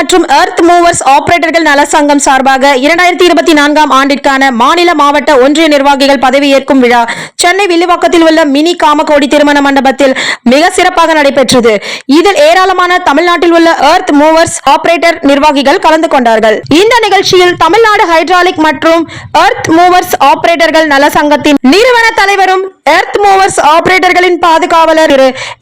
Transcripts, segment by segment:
மற்றும் earth movers ஆபரேட்டர்கள் நல சங்கம் சார்பாக இரண்டாயிரத்தி இருபத்தி நான்காம் ஆண்டிற்கான மாநில மாவட்ட ஒன்றிய நிர்வாகிகள் பதவியேற்கும் விழா சென்னை வில்லிவாக்கத்தில் உள்ள மினி காமகோடி திருமண மண்டபத்தில் மிக சிறப்பாக நடைபெற்றது. இதில் ஏராளமான தமிழ்நாட்டில் உள்ள எர்த் மூவர்ஸ் ஆபரேட்டர் நிர்வாகிகள் கலந்து கொண்டார்கள். இந்த நிகழ்ச்சியில் தமிழ்நாடு ஹைட்ராலிக் மற்றும் எர்த் மூவர்ஸ் ஆபரேட்டர்கள் நல சங்கத்தின் நிறுவன தலைவரும் எர்த் மூவர்ஸ் ஆபரேட்டர்களின் பாதுகாவலர்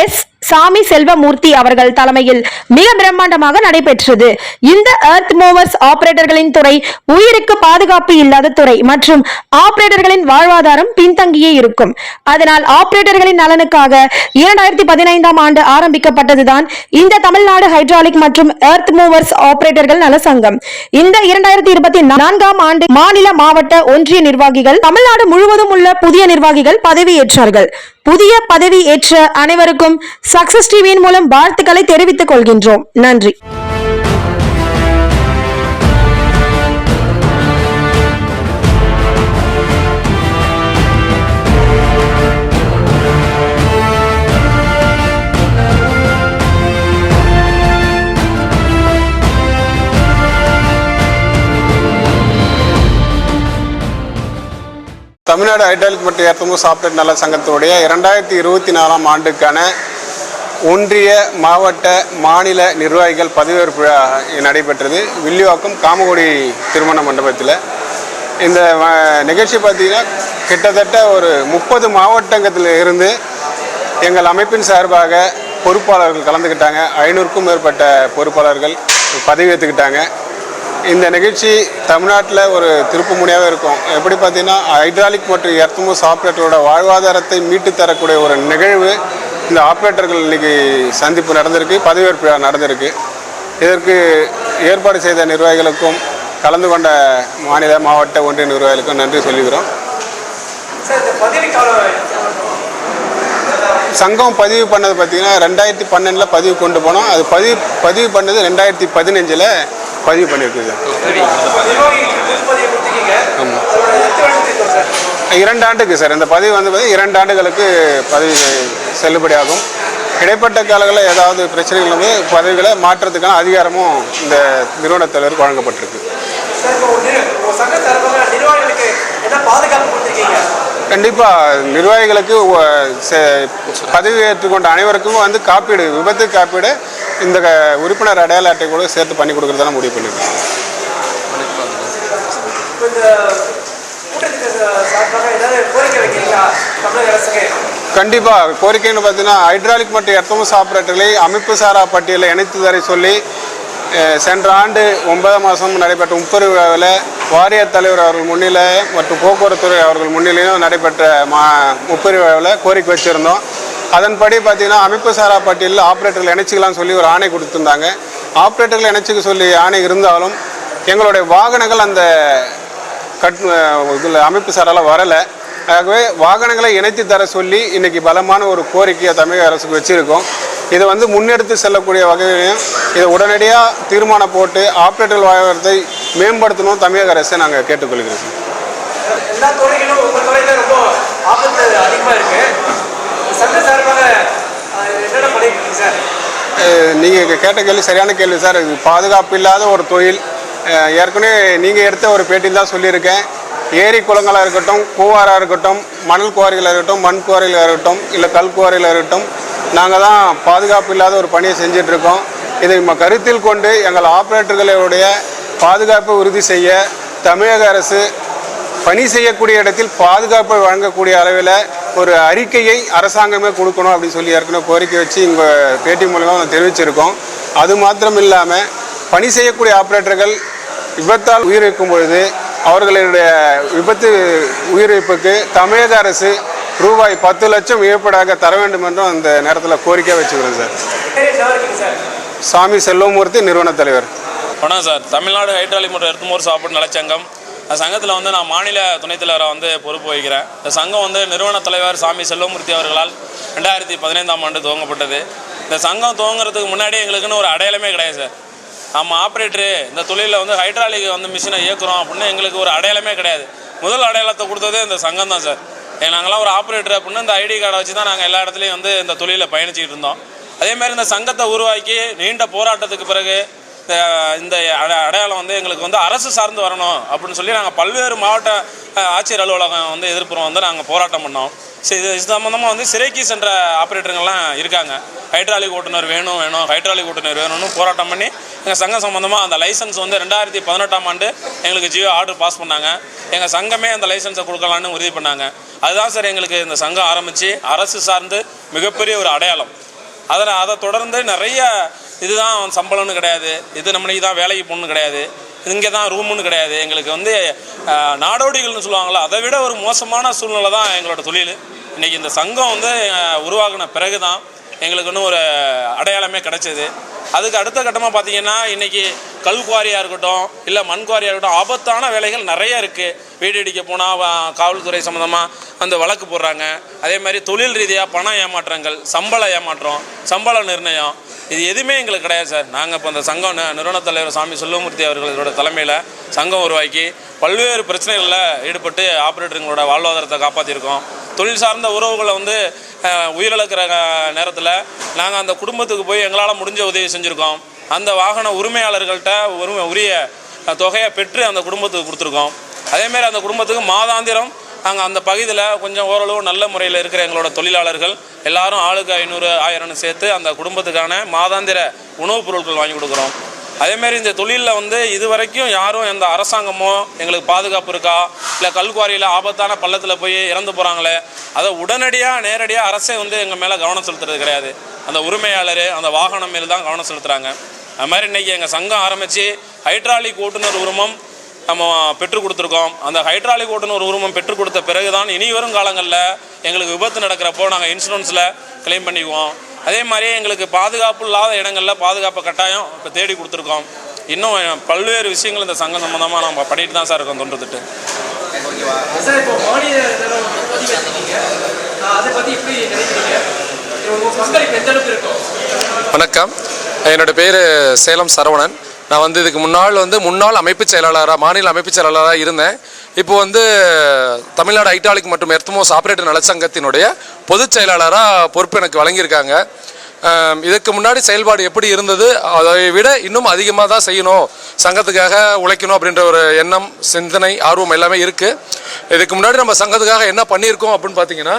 எஸ் சாமி செல்வமூர்த்தி அவர்கள் தலைமையில் மிக பிரம்மாண்டமாக நடைபெற்றது. இந்த எர்த் மூவர்ஸ் ஆபரேட்டர்களின் துறை உயிருக்கு பாதுகாப்பு இல்லாத துறை மற்றும் ஆபரேட்டர்களின் வாழ்வாதாரம் பின்தங்கியே இருக்கும். அதனால் ஆபரேட்டர்களின் நலனுக்காக இரண்டாயிரத்தி பதினைந்தாம் ஆண்டு ஆரம்பிக்கப்பட்டதுதான் இந்த தமிழ்நாடு ஹைட்ராலிக் மற்றும் எர்த் மூவர்ஸ் ஆபரேட்டர்கள் நல சங்கம். இந்த இரண்டாயிரத்தி இருபத்தி நான்காம் ஆண்டு மாநில மாவட்ட ஒன்றிய நிர்வாகிகள் தமிழ்நாடு முழுவதும் உள்ள புதிய நிர்வாகிகள் பதவியேற்றார்கள். புதிய பதவி ஏற்ற அனைவருக்கும் சக்சஸ் டிவியின் மூலம் வாழ்த்துக்களை தெரிவித்துக் கொள்கின்றோம். நன்றி. தமிழ்நாடு ஹைட்ராலிக் மற்றும் ஏத்தமு சாப்ட்வேர் நல சங்கத்துடைய இரண்டாயிரத்தி இருபத்தி நாலாம் ஆண்டுக்கான ஒன்றிய மாவட்ட மாநில நிர்வாகிகள் பதவியேற்பு விழா நடைபெற்றது. வில்லிவாக்கம் காமகோடி திருமண மண்டபத்தில். இந்த நிகழ்ச்சி பார்த்திங்கன்னா கிட்டத்தட்ட ஒரு முப்பது மாவட்டங்கத்தில் இருந்து எங்கள் அமைப்பின் சார்பாக பொறுப்பாளர்கள் கலந்துக்கிட்டாங்க. ஐநூறுக்கும் மேற்பட்ட பொறுப்பாளர்கள் பதவி ஏற்றுக்கிட்டாங்க இந்த நிகழ்ச்சி தமிழ்நாட்டில் ஒரு திருப்பு முனையாக இருக்கும். எப்படி பார்த்தீங்கன்னா ஹைட்ராலிக் மற்றும் எர்த்மோ ஆப்ரேட்டரோட வாழ்வாதாரத்தை மீட்டு தரக்கூடிய ஒரு நிகழ்வு இந்த ஆப்ரேட்டர்கள் இன்னைக்கு சந்திப்பு நடந்திருக்கு பதவியேற்பு விழா நடந்திருக்கு. இதற்கு ஏற்பாடு செய்த நிர்வாகிகளுக்கும் கலந்து கொண்ட மாநில மாவட்ட ஒன்றிய நிர்வாகிகளுக்கும் நன்றி சொல்லுகிறோம் சங்கம் பதிவு பண்ணது பார்த்தீங்கன்னா ரெண்டாயிரத்தி பன்னெண்டில் பதிவு கொண்டு போனோம். அது பதிவு பதிவு பண்ணது ரெண்டாயிரத்தி பதினஞ்சில் பதிவு பண்ணியிருக்கு சார் சார் இரண்டு ஆண்டுக்கு சார். இந்த பதிவு வந்து பார்த்தீங்கன்னா இரண்டு ஆண்டுகளுக்கு பதவி செல்லுபடியாகும். இடைப்பட்ட காலங்களில் ஏதாவது பிரச்சனைகள் வந்து பதவிகளை மாற்றத்துக்கான அதிகாரமும் இந்த நிறுவனத் தலைவருக்கு வழங்கப்பட்டிருக்கு. நிர்வாகிகளுக்கு கண்டிப்பாக நிர்வாகிகளுக்கு பதவி ஏற்றுக்கொண்ட அனைவருக்கும் வந்து காப்பீடு விபத்து காப்பீடு இந்த க- உறுப்பினர் அடையாள அட்டை கூட சேர்த்து பண்ணி கொடுக்குறதெல்லாம் முடிவு பண்ணியிருக்கோம் கண்டிப்பாக கோரிக்கைன்னு பார்த்தீங்கன்னா ஹைட்ராலிக் மற்றும் எர்த்தமஸ் ஆப்ரேட்டர்களை அமைப்பு சாரா பட்டியலில் இணைத்து தர சொல்லி சென்ற ஆண்டு ஒன்பதாம் மாதம் நடைபெற்ற முப்பது விழாவில் வாரிய தலைவர் அவர்கள் முன்னிலை மற்றும் போக்குவரத்துறை அவர்கள் முன்னிலையும் நடைபெற்ற மா முப்பது கோரிக்கை வச்சுருந்தோம். அதன்படி பார்த்திங்கன்னா அமைப்பு சாரா பட்டியலில் ஆப்ரேட்டர்கள் இணைச்சிக்கலாம் சொல்லி ஒரு ஆணை கொடுத்துருந்தாங்க. ஆப்ரேட்டர்கள் இணைச்சிக்க சொல்லி ஆணை இருந்தாலும் எங்களுடைய வாகனங்கள் அந்த கட் இதில் அமைப்பு சாரால் வரலை. ஆகவே வாகனங்களை இணைத்து தர சொல்லி இன்றைக்கி பலமான ஒரு கோரிக்கையை தமிழக அரசுக்கு வச்சுருக்கோம். இதை வந்து முன்னெடுத்து செல்லக்கூடிய வகையிலையும் இதை உடனடியாக தீர்மானம் போட்டு ஆப்ரேட்டர் வாகனத்தை மேம்படுத்தணும் தமிழக அரசை நாங்கள் கேட்டுக்கொள்கிறோம் எல்லா துறைகளும் உங்கள் துறையில ரொம்ப ஆபத்து அதிகமாக இருக்கு. சங்க சார்பாக என்னென்ன பண்ணிருக்கீங்க சார்? நீங்கள் கேட்ட கேள்வி சரியான கேள்வி சார். இது பாதுகாப்பு இல்லாத ஒரு தொழில். ஏற்கனவே நீங்கள் எடுத்த ஒரு பேட்டியில் தான் சொல்லியிருக்கேன். ஏரி குளங்களாக இருக்கட்டும் கூவாராக இருக்கட்டும் மணல் குவாரிகளாக இருக்கட்டும் மண் குவாரிகளாக இருக்கட்டும் இல்லை கல் குவாரிகளாக இருக்கட்டும் நாங்கள் தான் பாதுகாப்பு இல்லாத ஒரு பணியை செஞ்சுட்டு இருக்கோம். இதை கருத்தில் கொண்டு எங்கள் ஆப்ரேட்டர்களுடைய பாதுகாப்பை உறுதி செய்ய தமிழக அரசு பணி செய்யக்கூடிய இடத்தில் பாதுகாப்பை வழங்கக்கூடிய அளவில் ஒரு அறிக்கையை அரசாங்கமே கொடுக்கணும் அப்படின்னு சொல்லி ஏற்கனவே கோரிக்கை வச்சு இங்கே பேட்டி மூலமாக தெரிவிச்சிருக்கோம். அது மாத்திரம் இல்லாமல் பணி செய்யக்கூடிய ஆப்ரேட்டர்கள் விபத்தால் உயிரிழக்கும் பொழுது அவர்களுடைய விபத்து உயிரிழப்புக்கு தமிழக அரசு ரூபாய் பத்து லட்சம் இழப்பீடாக தர வேண்டும் என்றும் அந்த நேரத்தில் கோரிக்கை வச்சுக்கிறோம் சார். சாமி செல்வமூர்த்தி நிறுவன தலைவர். வணக்கம் சார். தமிழ்நாடு ஹைட்ராலிக் மற்றும் எர்த்மோர் சாப்பிட்டு நலச்சங்கம். அந்த சங்கத்தில் வந்து நான் மாநில துணைத் தலைவராக வந்து பொறுப்பு வகிக்கிறேன். இந்த சங்கம் வந்து நிறுவன தலைவர் சாமி செல்வமூர்த்தி அவர்களால் ரெண்டாயிரத்தி பதினைந்தாம் ஆண்டு துவங்கப்பட்டது. இந்த சங்கம் துவங்குறதுக்கு முன்னாடி எங்களுக்குன்னு ஒரு அடையாளமே கிடையாது சார். நம்ம ஆப்ரேட்டரு இந்த தொழிலில் வந்து ஹைட்ராலிக் வந்து மிஷினை இயக்குறோம் அப்படின்னு எங்களுக்கு ஒரு அடையாளமே கிடையாது. முதல் அடையாளத்தை கொடுத்ததே இந்த சங்கம் தான் சார். நாங்களாம் ஒரு ஆப்ரேட்டர் அப்படின்னு இந்த ஐடி கார்டை வச்சு தான் நாங்கள் எல்லா இடத்துலையும் வந்து இந்த தொழிலில் பயணிச்சிக்கிட்டு இருந்தோம். அதேமாதிரி இந்த சங்கத்தை உருவாக்கி நீண்ட போராட்டத்துக்கு பிறகு இந்த அட- அடையாளம் வந்து எங்களுக்கு வந்து அரசு சார்ந்து வரணும் அப்படின்னு சொல்லி நாங்கள் பல்வேறு மாவட்ட ஆட்சியர் அலுவலகம் வந்து எதிர்ப்புறம் வந்து நாங்கள் போராட்டம் பண்ணோம். சரி இது சம்மந்தமாக வந்து சிறைக்கு சென்ற ஆப்ரேட்டருங்கெல்லாம் இருக்காங்க. ஹைட்ராலிக் ஓட்டுநர் வேணும் வேணும் ஹைட்ராலிக் ஓட்டுநர் வேணும்னு போராட்டம் பண்ணி எங்கள் சங்கம் சம்மந்தமாக அந்த லைசன்ஸ் வந்து ரெண்டாயிரத்தி பதினெட்டாம் ஆண்டு எங்களுக்கு ஜியோ ஆர்டர் பாஸ் பண்ணாங்க. எங்கள் சங்கமே அந்த லைசன்ஸை கொடுக்கலான்னு உறுதி பண்ணாங்க. அதுதான் சார் எங்களுக்கு இந்த சங்கம் ஆரம்பித்து அரசு சார்ந்து மிகப்பெரிய ஒரு அடையாளம். அதில் அதை தொடர்ந்து நிறைய இதுதான் சம்பளம்னு கிடையாது. இது நம்மளுக்கு தான் வேலைக்கு போகணுன்னு கிடையாது. இங்கே தான் ரூமுன்னு கிடையாது. எங்களுக்கு வந்து நாடோடிகள்னு சொல்லுவாங்களா அதை விட ஒரு மோசமான சூழ்நிலை தான் எங்களோட தொழில். இன்றைக்கி இந்த சங்கம் வந்து உருவாகின பிறகு தான் எங்களுக்கு இன்னும் ஒரு அடையாளமே கிடைச்சது. அதுக்கு அடுத்த கட்டமாக பார்த்தீங்கன்னா இன்றைக்கி கல் குவாரியாக இருக்கட்டும் இல்லை மண் குவாரியாக இருக்கட்டும் ஆபத்தான வேலைகள் நிறைய இருக்குது வீடு இடிக்க போனால் காவல்துறை சம்மந்தமாக அந்த வழக்கு போடுறாங்க. அதே மாதிரி தொழில் ரீதியாக பண ஏமாற்றங்கள் சம்பள ஏமாற்றம் சம்பள நிர்ணயம் இது எதுவுமே எங்களுக்கு கிடையாது சார். நாங்கள் இப்போ அந்த சங்கம் நி- நிறுவனத் தலைவர் சாமி செல்வமூர்த்தி அவர்களோட தலைமையில் சங்கம் உருவாக்கி பல்வேறு பிரச்சனைகளில் ஈடுபட்டு ஆப்ரேட்டருங்களோட வாழ்வாதாரத்தை காப்பாற்றிருக்கோம் தொழில் சார்ந்த உறவுகளை வந்து உயிரிழக்கிற நேரத்தில் நாங்கள் அந்த குடும்பத்துக்கு போய் எங்களால் முடிஞ்ச உதவி செஞ்சுருக்கோம். அந்த வாகன உரிமையாளர்கள்ட்ட உரிமை உரிய தொகையை பெற்று அந்த குடும்பத்துக்கு கொடுத்துருக்கோம். அதேமாரி அந்த குடும்பத்துக்கு மாதாந்திரம் நாங்கள் அந்த பகுதியில் கொஞ்சம் ஓரளவு நல்ல முறையில் இருக்கிற எங்களோட தொழிலாளர்கள் எல்லாரும் ஆளுக்கு ஐநூறு ஆயிரம்னு சேர்த்து அந்த குடும்பத்துக்கான மாதாந்திர உணவுப் பொருட்கள் வாங்கி கொடுக்குறோம். அதேமாரி இந்த தொழிலில் வந்து இது வரைக்கும் யாரும் எந்த அரசாங்கமோ எங்களுக்கு பாதுகாப்பு இருக்கா இல்லை கல்குவாரியில் ஆபத்தான பள்ளத்தில் போய் இறந்து போகிறாங்களே அதை உடனடியாக நேரடியாக அரசே வந்து எங்கள் மேலே கவனம் செலுத்துறது கிடையாது. அந்த உரிமையாளர் அந்த வாகனம் மேல் தான் கவனம் செலுத்துகிறாங்க அது மாதிரி இன்றைக்கி எங்கள் சங்கம் ஆரம்பித்து ஹைட்ராலிக் ஓட்டுநர் உரிமம் நம்ம பெற்றுக் கொடுத்துருக்கோம். அந்த ஹைட்ராலிக் ஓட்டுநர் உரிமம் பெற்றுக் கொடுத்த பிறகுதான் இனி வரும் காலங்களில் எங்களுக்கு விபத்து நடக்கிறப்போ நாங்கள் இன்சூரன்ஸில் கிளைம் பண்ணிக்குவோம். அதே மாதிரி எங்களுக்கு பாதுகாப்பு இல்லாத இடங்களில் பாதுகாப்பு கட்டாயம் இப்போ தேடி கொடுத்துருக்கோம். இன்னும் பல்வேறு விஷயங்கள் இந்த சங்கம் சம்மந்தமாக நம்ம பண்ணிட்டு தான் சார் இருக்கோம் தொன்று திட்டு சார் இப்போ மாநில நிலம் பதிவு வச்சிருக்கீங்க ஆஹ் அதை பற்றி எப்படி நினைக்கிறீங்க? உங்கள் பங்களிப்பு எந்த அளவுக்கு இருக்கும்? வணக்கம். என்னோட பேர் சேலம் சரவணன். நான் வந்து இதுக்கு முன்னாள் வந்து முன்னாள் அமைப்பு செயலாளராக மாநில அமைப்பு செயலாளராக இருந்தேன். இப்போ வந்து தமிழ்நாடு ஐட்டாலிக் மற்றும் எர்த்மோஸ் ஆப்ரேட்டர் நலச்சங்கத்தினுடைய பொதுச் செயலாளராக பொறுப்பு எனக்கு வழங்கியிருக்காங்க. இதுக்கு முன்னாடி செயல்பாடு எப்படி இருந்தது? அதை விட இன்னும் அதிகமாக தான் செய்யணும். சங்கத்துக்காக உழைக்கணும் அப்படின்ற ஒரு எண்ணம் சிந்தனை ஆர்வம் எல்லாமே இருக்குது இதுக்கு முன்னாடி நம்ம சங்கத்துக்காக என்ன பண்ணியிருக்கோம் அப்படின்னு பார்த்தீங்கன்னா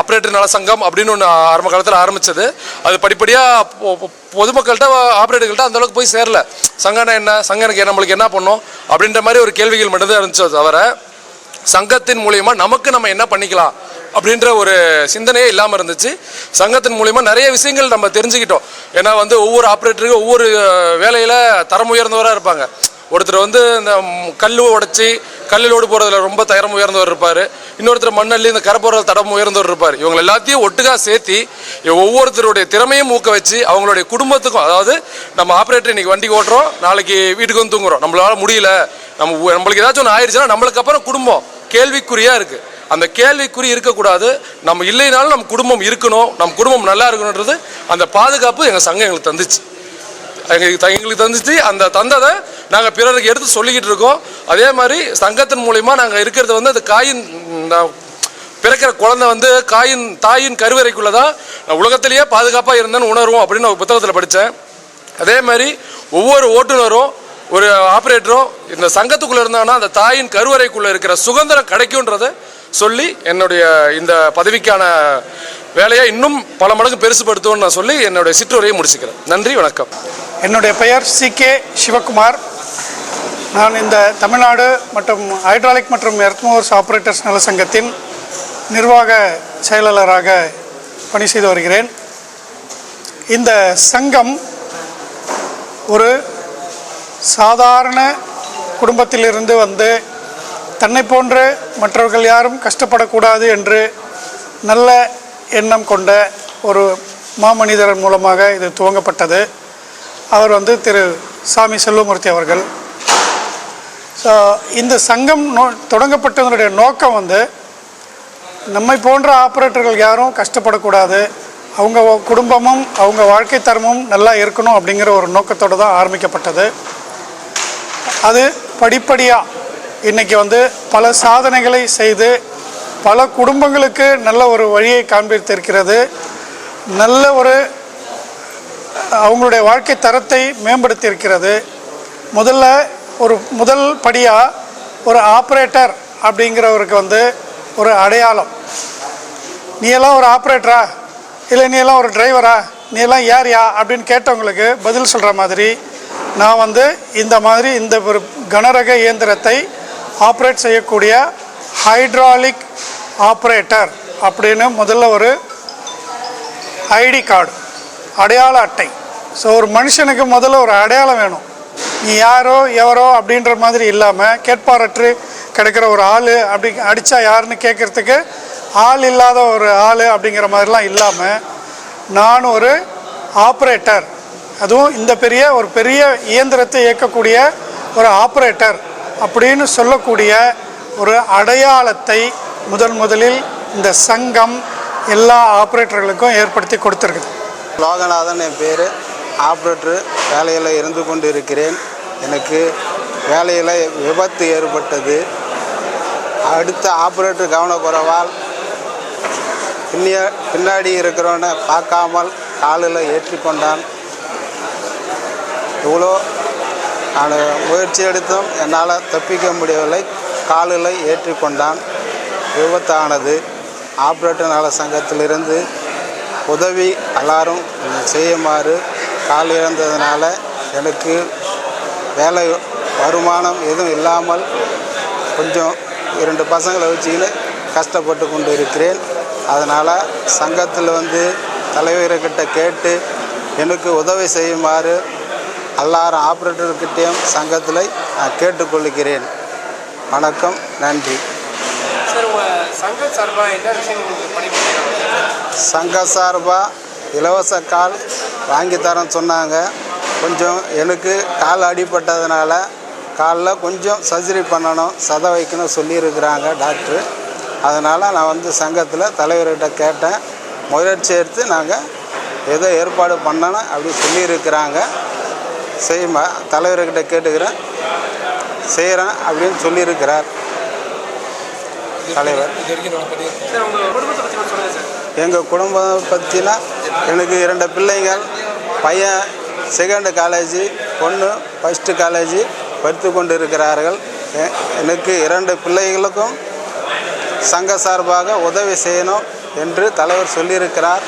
ஆப்ரேட்டர் நல சங்கம் அப்படின்னு ஒன்று ஆரம்ப காலத்தில் ஆரம்பித்தது அது படிப்படியாக பொதுமக்கள்கிட்ட ஆப்ரேட்டர்கள்ட்ட அந்த அளவுக்கு போய் சேரல. சங்கம்னா என்ன சங்கனுக்கு எனக்கு நம்மளுக்கு என்ன பண்ணும் அப்படின்ற மாதிரி ஒரு கேள்விகள் மட்டும்தான் இருந்துச்சு தவிர சங்கத்தின் மூலியமாக நமக்கு நம்ம என்ன பண்ணிக்கலாம்? அப்படின்ற ஒரு சிந்தனையே இல்லாமல் இருந்துச்சு. சங்கத்தின் மூலிமா நிறைய விஷயங்கள் நம்ம தெரிஞ்சுக்கிட்டோம். ஏன்னா வந்து ஒவ்வொரு ஆப்ரேட்டருக்கும் ஒவ்வொரு வேலையில் தரம் உயர்ந்தவராக இருப்பாங்க. ஒருத்தர் வந்து இந்த கல் உடைச்சி கல்லிலோடு போகிறதுல ரொம்ப தரம் உயர்ந்தவர் இருப்பார். இன்னொருத்தர் மண்ணள்ளி இந்த கரை போடுறது தடம் உயர்ந்தவர் இருப்பார். இவங்க எல்லாத்தையும் ஒட்டுக்காக சேர்த்தி ஒவ்வொருத்தருடைய திறமையும் ஊக்க வச்சு அவங்களுடைய குடும்பத்துக்கும் அதாவது நம்ம ஆப்ரேட்டர் இன்னைக்கு வண்டி ஓட்டுறோம் நாளைக்கு வீட்டுக்கு வந்து தூங்குறோம். நம்மளால முடியல. நம்ம நம்மளுக்கு ஏதாச்சும் ஒன்று ஆயிடுச்சுன்னா நம்மளுக்கு அப்புறம் குடும்பம் கேள்விக்குறியாக இருக்குது அந்த கேள்விக்குறி இருக்கக்கூடாது. நம்ம இல்லைனாலும் நம்ம குடும்பம் இருக்கணும். நம்ம குடும்பம் நல்லா இருக்கணுன்றது அந்த பாதுகாப்பு எங்கள் சங்கம் எங்களுக்கு தந்துச்சு. எங்களுக்கு எங்களுக்கு தந்துச்சு. அந்த தந்ததை நாங்கள் பிறருக்கு எடுத்து சொல்லிக்கிட்டு இருக்கோம். அதே மாதிரி சங்கத்தின் மூலிமா நாங்கள் இருக்கிறது வந்து அது காயின் பிறக்கிற குழந்தை வந்து காயின் தாயின் கருவறைக்குள்ளே தான் உலகத்திலேயே பாதுகாப்பாக இருந்தேன்னு உணர்வோம் அப்படின்னு ஒரு புத்தகத்தில் படித்தேன் அதே மாதிரி ஒவ்வொரு ஓட்டுநரும் ஒரு ஆப்ரேட்டரும் இந்த சங்கத்துக்குள்ளே இருந்தாங்கன்னா அந்த தாயின் கருவறைக்குள்ளே இருக்கிற சுதந்திரம் கிடைக்குன்றதை சொல்லி என்னுடைய இந்த பதவிக்கான வேலையை இன்னும் பல மடங்கு பெருசுபடுத்துவோம்னு நான் சொல்லி என்னுடைய சிற்றுரையை முடிச்சுக்கிறேன். நன்றி வணக்கம். என்னுடைய பெயர் சி கே சிவகுமார். நான் இந்த தமிழ்நாடு மற்றும் ஹைட்ராலிக் மற்றும் எர்த்மோர்ஸ் ஆப்ரேட்டர்ஸ் நல சங்கத்தின் நிர்வாக செயலாளராக பணி செய்து வருகிறேன். இந்த சங்கம் ஒரு சாதாரண குடும்பத்திலிருந்து வந்து தன்னை போன்று மற்றவர்கள் யாரும் கஷ்டப்படக்கூடாது என்று நல்ல எண்ணம் கொண்ட ஒரு மாமனிதர் மூலமாக இது துவங்கப்பட்டது. அவர் வந்து திரு சாமி செல்வமூர்த்தி அவர்கள். ஸோ இந்த சங்கம் நோ தொடங்கப்பட்டதனுடைய நோக்கம் வந்து நம்மை போன்ற ஆப்ரேட்டர்கள் யாரும் கஷ்டப்படக்கூடாது. அவங்க குடும்பமும் அவங்க வாழ்க்கை தரமும் நல்லா இருக்கணும் அப்படிங்கிற ஒரு நோக்கத்தோடு தான் ஆரம்பிக்கப்பட்டது. அது படிப்படியாக இன்றைக்கி வந்து பல சாதனைகளை செய்து பல குடும்பங்களுக்கு நல்ல ஒரு வழியை காண்பித்திருக்கிறது. நல்ல ஒரு அவங்களுடைய வாழ்க்கை தரத்தை மேம்படுத்தியிருக்கிறது. முதல்ல ஒரு முதல் படியாக ஒரு ஆப்ரேட்டர் அப்படிங்கிறவருக்கு வந்து ஒரு அடையாளம். நீ எல்லாம் ஒரு ஆப்ரேட்டரா இல்லை நீ எல்லாம் ஒரு டிரைவரா நீ எல்லாம் யார் யா? அப்படின்னு கேட்டவங்களுக்கு பதில் சொல்கிற மாதிரி நான் வந்து இந்த மாதிரி இந்த ஒரு கனரக இயந்திரத்தை ஆப்ரேட் செய்யக்கூடிய ஹைட்ராலிக் ஆப்ரேட்டர் அப்படின்னு முதல்ல ஒரு ஐடி கார்டு அடையாள அட்டை. ஸோ ஒரு மனுஷனுக்கு முதல்ல ஒரு அடையாளம் வேணும். நீ யாரோ எவரோ அப்படின்ற மாதிரி இல்லாமல் கேட்பாரற்று கிடைக்கிற ஒரு ஆள் அப்படி அடித்தா யாருன்னு கேட்குறதுக்கு ஆள் இல்லாத ஒரு ஆள் அப்படிங்கிற மாதிரிலாம் இல்லாமல் நான் ஒரு ஆப்ரேட்டர் அதுவும் இந்த பெரிய ஒரு பெரிய இயந்திரத்தை இயக்கக்கூடிய ஒரு ஆப்ரேட்டர் அப்படின்னு சொல்லக்கூடிய ஒரு அடையாளத்தை முதன் முதலில் இந்த சங்கம் எல்லா ஆப்ரேட்டர்களுக்கும் ஏற்படுத்தி கொடுத்துருக்குது. லோகநாதன் என் பேர். ஆப்ரேட்டர் வேலையில் இருந்து கொண்டு இருக்கிறேன் எனக்கு வேலையில் விபத்து ஏற்பட்டது. அடுத்த ஆப்ரேட்டர் கவனக்குறைவால் பின்னிய பின்னாடி இருக்கிறவனை பார்க்காமல் காலில் ஏற்றி கொண்டான் இவ்வளோ நான் முயற்சி எடுத்தும் என்னால் தப்பிக்க முடியவில்லை. காலில் ஏற்றி கொண்டான் விபத்தானது. ஆப்ரேட்டர் நல சங்கத்திலிருந்து உதவி எல்லாரும் செய்யுமாறு கால் இழந்ததுனால எனக்கு வேலை வருமானம் எதுவும் இல்லாமல் கொஞ்சம் இரண்டு பசங்களை வச்சுக்கின்னு கஷ்டப்பட்டு கொண்டு இருக்கிறேன் அதனால் சங்கத்தில் வந்து தலைவர்கிட்ட கேட்டு எனக்கு உதவி செய்யுமாறு எல்லாரும் ஆப்ரேட்டர்கிட்டையும் சங்கத்தில் நான் கேட்டுக்கொள்கிறேன். வணக்கம் நன்றி. சார்பாக சங்க சார்பாக இலவச கால் வாங்கி தரேன்னு சொன்னாங்க. கொஞ்சம் எனக்கு கால் அடிபட்டதுனால காலில் கொஞ்சம் சர்ஜரி பண்ணணும் சதை வைக்கணும் சொல்லியிருக்கிறாங்க டாக்டரு. அதனால் நான் வந்து சங்கத்தில் தலைவர்கிட்ட கேட்டேன். முயற்சி எடுத்து நாங்கள் ஏதோ ஏற்பாடு பண்ணணும் அப்படி சொல்லியிருக்கிறாங்க. செய்யுமா? தலைவர்கிட்ட கேட்டுக்கிறேன். செய்கிறேன் அப்படின்னு சொல்லியிருக்கிறார். தலைவர். எங்கள் குடும்பம் பற்றினா எனக்கு இரண்டு பிள்ளைகள். பையன் செகண்டு காலேஜ் பொண்ணு ஃபஸ்ட்டு காலேஜ் படித்து கொண்டு இருக்கிறார்கள் எ- எனக்கு இரண்டு பிள்ளைகளுக்கும் சங்க சார்பாக உதவி செய்யணும் என்று தலைவர் சொல்லியிருக்கிறார்.